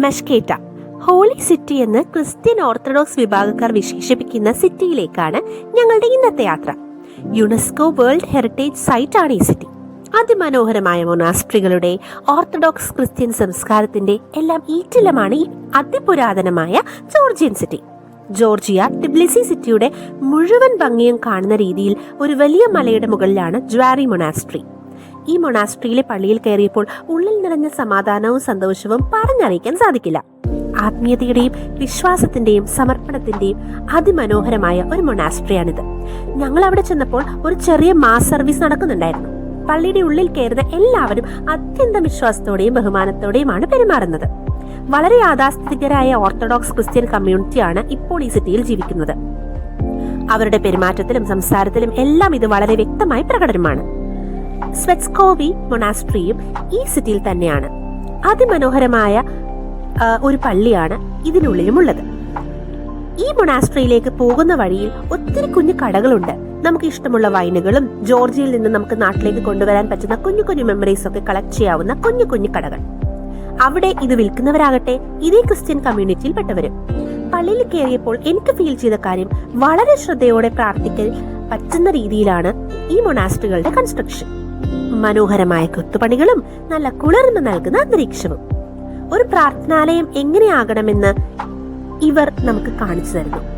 മെഷ്കേറ്റ. Holy city എന്ന് Christian orthodox വിഭാഗക്കാർ വിശേഷിപ്പിക്കുന്ന സിറ്റിയിലേക്കാണ് ഞങ്ങളുടെ ഇന്നത്തെ യാത്ര. യുനെസ്കോ വേൾഡ് ഹെറിറ്റേജ് സൈറ്റ് ആണ് ഈ സിറ്റി. അതിമനോഹരമായ മൊനാസ്ട്രികളുടെ ഓർത്തഡോക്സ് ക്രിസ്ത്യൻ സംസ്കാരത്തിന്റെ എല്ലാം ഈറ്റിലമാണ് ഈ അതിപുരാതനമായ ജോർജിയൻ സിറ്റി. ജോർജിയ ടിബ്ലിസി സിറ്റിയുടെ മുഴുവൻ ഭംഗിയും കാണുന്ന രീതിയിൽ ഒരു വലിയ മലയുടെ മുകളിലാണ് ജ്വാരി മൊനാസ്ട്രി ഈ മൊണാസ്ട്രിയിലെ പള്ളിയിൽ കയറിയപ്പോൾ ഉള്ളിൽ നിറഞ്ഞ സമാധാനവും സന്തോഷവും പറഞ്ഞറിയിക്കാൻ സാധിക്കില്ല. ആത്മീയതയുടെയും വിശ്വാസത്തിന്റെയും സമർപ്പണത്തിന്റെയും അതിമനോഹരമായ ഒരു മൊണാസ്ട്രിയാണിത് ഞങ്ങൾ അവിടെ ചെന്നപ്പോൾ ഒരു ചെറിയ മാസ് സർവീസ് നടക്കുന്നുണ്ടായിരുന്നു. പള്ളിയുടെ ഉള്ളിൽ കയറുന്ന എല്ലാവരും അത്യന്തം വിശ്വാസത്തോടെയും ബഹുമാനത്തോടെയുമാണ് പെരുമാറുന്നത്. വളരെ യാഥാസ്ഥിതികരായ ഓർത്തഡോക്സ് ക്രിസ്ത്യൻ കമ്മ്യൂണിറ്റിയാണ് ഇപ്പോൾ ഈ സിറ്റിയിൽ ജീവിക്കുന്നത്. അവരുടെ പെരുമാറ്റത്തിലും സംസാരത്തിലും എല്ലാം ഇത് വളരെ വ്യക്തമായി പ്രകടനമാണ്. സ്വെറ്റ്സ്കോവി മൊണാസ്ട്രിയും ഈ സിറ്റിയിൽ തന്നെയാണ്. അതിമനോഹരമായ ഒരു പള്ളിയാണ് ഇതിനുള്ളിലുമുള്ളത്. ഈ മൊണാസ്ട്രിയിലേക്ക് പോകുന്ന വഴിയിൽ ഒത്തിരി കുഞ്ഞു കടകളുണ്ട്. നമുക്ക് ഇഷ്ടമുള്ള വൈനുകളും ജോർജിയയിൽ നിന്ന് നമുക്ക് നാട്ടിലേക്ക് കൊണ്ടുവരാൻ പറ്റുന്ന കുഞ്ഞു കുഞ്ഞു മെമ്മറീസ് ഒക്കെ കളക്ട് ചെയ്യാവുന്ന കുഞ്ഞു കുഞ്ഞു കടകൾ. അവിടെ ഇത് വിൽക്കുന്നവരാകട്ടെ ഇതേ ക്രിസ്ത്യൻ കമ്മ്യൂണിറ്റിയിൽ കമ്മ്യൂണിറ്റിയിൽപ്പെട്ടവരും പള്ളിയിൽ കയറിയപ്പോൾ എനിക്ക് ഫീൽ ചെയ്ത കാര്യം വളരെ ശ്രദ്ധയോടെ പ്രാർത്ഥിക്കൽ പറ്റുന്ന രീതിയിലാണ് ഈ മൊണാസ്ട്രികളുടെ കൺസ്ട്രക്ഷൻ മനോഹരമായ കൊത്തുപണികളും നല്ല കുളിർന്ന് നൽകുന്ന അന്തരീക്ഷവും. ഒരു പ്രാർത്ഥനാലയം എങ്ങനെയാകണമെന്ന് ഇവർ നമുക്ക് കാണിച്ചു തരുന്നു.